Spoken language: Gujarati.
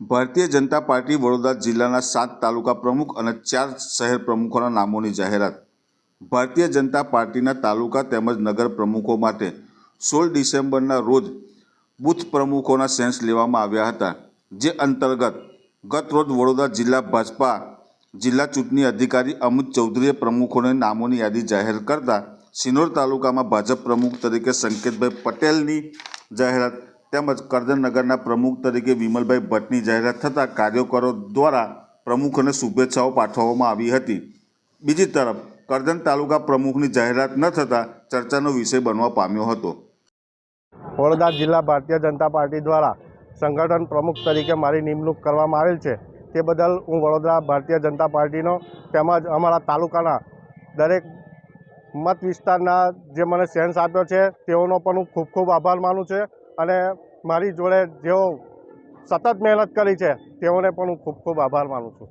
ભારતીય જનતા પાર્ટી વડોદરા જિલ્લાના સાત તાલુકા પ્રમુખ અને ચાર શહેર પ્રમુખોના નામોની જાહેરાત. ભારતીય જનતા પાર્ટીના તાલુકા તેમજ નગર પ્રમુખો માટે સોળ ડિસેમ્બરના રોજ બૂથ પ્રમુખોના સેન્સ લેવામાં આવ્યા હતા, જે અંતર્ગત ગત રોજ વડોદરા જિલ્લા ભાજપા જિલ્લા ચૂંટણી અધિકારી અમિત ચૌધરીએ પ્રમુખોને નામોની યાદી જાહેર કરતા સિનોર તાલુકામાં ભાજપ પ્રમુખ તરીકે સંકેતભાઈ પટેલની જાહેરાત તેમજ કરજણનગરના પ્રમુખ તરીકે વિમલભાઈ ભટ્ટની જાહેરાત થતાં કાર્યકરો દ્વારા પ્રમુખને શુભેચ્છાઓ પાઠવવામાં આવી હતી. બીજી તરફ, કરજણ તાલુકા પ્રમુખની જાહેરાત ન થતાં ચર્ચાનો વિષય બનવા પામ્યો હતો. વડોદરા જિલ્લા ભારતીય જનતા પાર્ટી દ્વારા સંગઠન પ્રમુખ તરીકે મારી નિમણૂક કરવામાં આવેલ છે. તે બદલ હું વડોદરા ભારતીય જનતા પાર્ટીનો તેમજ અમારા તાલુકાના દરેક મત વિસ્તારના જે મને સેન્સ આપ્યો છે, તેઓનો પણ હું ખૂબ ખૂબ આભાર માનું છું અને મારી જોડે જેઓ સતત મહેનત કરી છે, તેઓને પણ હું ખૂબ ખૂબ આભાર માનું છું.